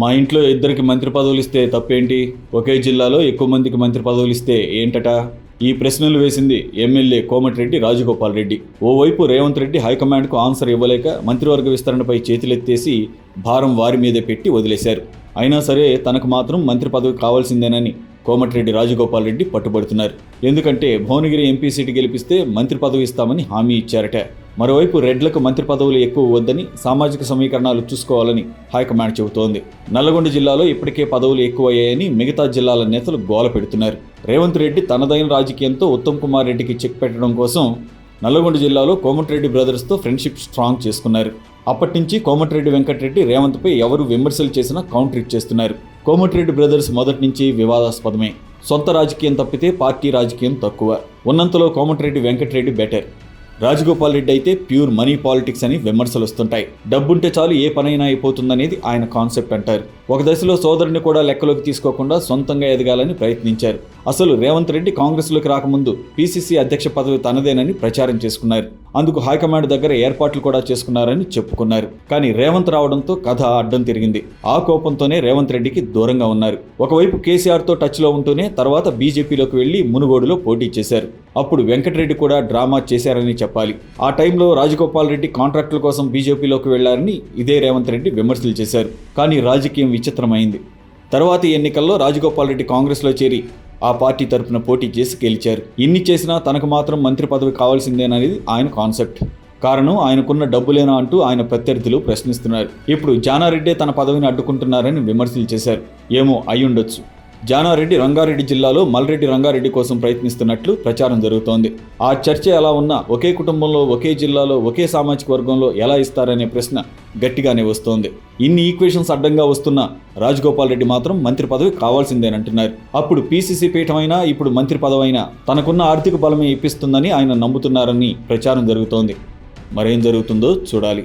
మా ఇంట్లో ఇద్దరికి మంత్రి పదవులు ఇస్తే తప్పేంటి? ఒకే జిల్లాలో ఎక్కువ మందికి మంత్రి పదవులు ఇస్తే ఏంటట? ఈ ప్రశ్నలు వేసింది ఎమ్మెల్యే కోమటిరెడ్డి రాజగోపాల్ రెడ్డి. ఓవైపు రేవంత్ రెడ్డి హైకమాండ్కు ఆన్సర్ ఇవ్వలేక మంత్రివర్గ విస్తరణపై చేతులెత్తేసి భారం వారి మీదే పెట్టి వదిలేశారు. అయినా సరే తనకు మాత్రం మంత్రి పదవి కావాల్సిందేనని కోమటిరెడ్డి రాజగోపాల్ రెడ్డి పట్టుబడుతున్నారు. ఎందుకంటే భువనగిరి ఎంపీ సీటు గెలిపిస్తే మంత్రి పదవి ఇస్తామని హామీ ఇచ్చారట. మరోవైపు రెడ్లకు మంత్రి పదవులు ఎక్కువ వద్దని సామాజిక సమీకరణాలు చూసుకోవాలని హైకమాండ్ చెబుతోంది. నల్లగొండ జిల్లాలో ఇప్పటికే పదవులు ఎక్కువయ్యాయని మిగతా జిల్లాల నేతలు గోల పెడుతున్నారు. రేవంత్ రెడ్డి తనదైన రాజకీయంతో ఉత్తమ్ కుమార్ రెడ్డికి చెక్ పెట్టడం కోసం నల్లగొండ జిల్లాలో కోమటిరెడ్డి బ్రదర్స్తో ఫ్రెండ్షిప్ స్ట్రాంగ్ చేసుకున్నారు. అప్పటి నుంచి కోమటిరెడ్డి వెంకటరెడ్డి రేవంత్పై ఎవరు విమర్శలు చేసినా కౌంటర్ ఇచ్చేస్తున్నారు. కోమటిరెడ్డి బ్రదర్స్ మొదటి నుంచి వివాదాస్పదమే. సొంత రాజకీయం తప్పితే పార్టీ రాజకీయం తక్కువ. ఉన్నంతలో కోమటిరెడ్డి వెంకటరెడ్డి బెటర్ రాజగోపాల్ రెడ్డి అయితే ప్యూర్ మనీ పాలిటిక్స్ అని విమర్శలు వస్తుంటాయి డబ్బుంటే చాలు ఏ పనైనా అయిపోతుందనేది ఆయన కాన్సెప్ట్ అంటారు. ఒక దశలో సోదరుని కూడా లెక్కలోకి తీసుకోకుండా సొంతంగా ఎదగాలని ప్రయత్నించారు. అసలు రేవంత్ రెడ్డి కాంగ్రెస్లోకి రాకముందు పీసీసీ అధ్యక్ష పదవి తనదేనని ప్రచారం చేసుకున్నారు. అందుకు హైకమాండ్ దగ్గర ఏర్పాట్లు కూడా చేసుకున్నారని చెప్పుకున్నారు. కానీ రేవంత్ రావడంతో కథ అడ్డం తిరిగింది. ఆ కోపంతోనే రేవంత్ రెడ్డికి దూరంగా ఉన్నారు. ఒకవైపు కేసీఆర్తో టచ్లో ఉంటూనే తర్వాత బీజేపీలోకి వెళ్ళి మునుగోడులో పోటీ చేశారు. అప్పుడు వెంకటరెడ్డి కూడా డ్రామా చేశారని చెప్పాలి. ఆ టైంలో రాజగోపాల్ రెడ్డి కాంట్రాక్టుల కోసం బీజేపీలోకి వెళ్ళారని ఇదే రేవంత్ రెడ్డి విమర్శలు చేశారు. కానీ రాజకీయం విచిత్రమైంది. తర్వాతి ఎన్నికల్లో రాజగోపాల్ రెడ్డి కాంగ్రెస్లో చేరి ఆ పార్టీ తరపున పోటీ చేసి గెలిచారు. ఇన్ని చేసినా తనకు మాత్రం మంత్రి పదవి కావాల్సిందేననేది ఆయన కాన్సెప్ట్. కారణం ఆయనకున్న డబ్బులేనా అంటూ ఆయన ప్రత్యర్థులు ప్రశ్నిస్తున్నారు. ఇప్పుడు జానారెడ్డే తన పదవిని అడ్డుకుంటున్నారని విమర్శలు చేశారు. ఏమో అయ్యుండొచ్చు. జానారెడ్డి రంగారెడ్డి జిల్లాలో మల్రెడ్డి రంగారెడ్డి కోసం ప్రయత్నిస్తున్నట్లు ప్రచారం జరుగుతోంది. ఆ చర్చ ఎలా ఉన్నా ఒకే కుటుంబంలో ఒకే జిల్లాలో ఒకే సామాజిక వర్గంలో ఎలా ఇస్తారనే ప్రశ్న గట్టిగానే వస్తోంది. ఇన్ని ఈక్వేషన్స్ అడ్డంగా వస్తున్న రాజగోపాల్ రెడ్డి మాత్రం మంత్రి పదవి కావాల్సిందేనంటున్నారు. అప్పుడు పీసీసీ పీఠమైనా ఇప్పుడు మంత్రి పదవైనా తనకున్న ఆర్థిక బలమే ఇప్పిస్తుందని ఆయన నమ్ముతున్నారని ప్రచారం జరుగుతోంది. మరేం జరుగుతుందో చూడాలి.